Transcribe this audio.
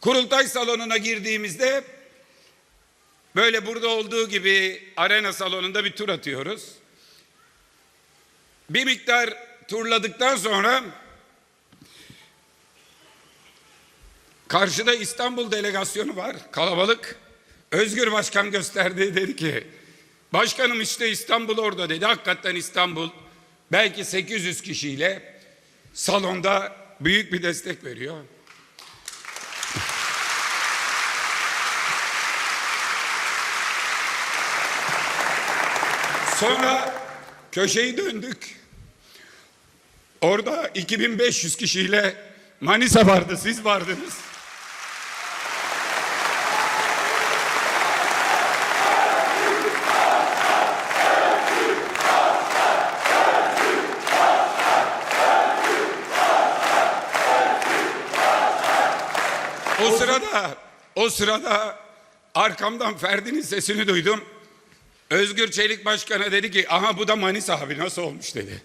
Kurultay salonuna girdiğimizde böyle burada olduğu gibi arena salonunda bir tur atıyoruz. Bir miktar turladıktan sonra karşıda İstanbul delegasyonu var. Kalabalık. Özgür Başkan gösterdi dedi ki başkanım işte İstanbul orada dedi. Hakikaten İstanbul belki 800 kişiyle salonda büyük bir destek veriyor. Sonra köşeyi döndük. Orada 2500 kişiyle Manisa vardı, siz vardınız. O sırada, o sırada arkamdan Ferdi'nin sesini duydum. Özgür Çelik Başkan'a dedi ki aha bu da Manisa abi nasıl olmuş dedi.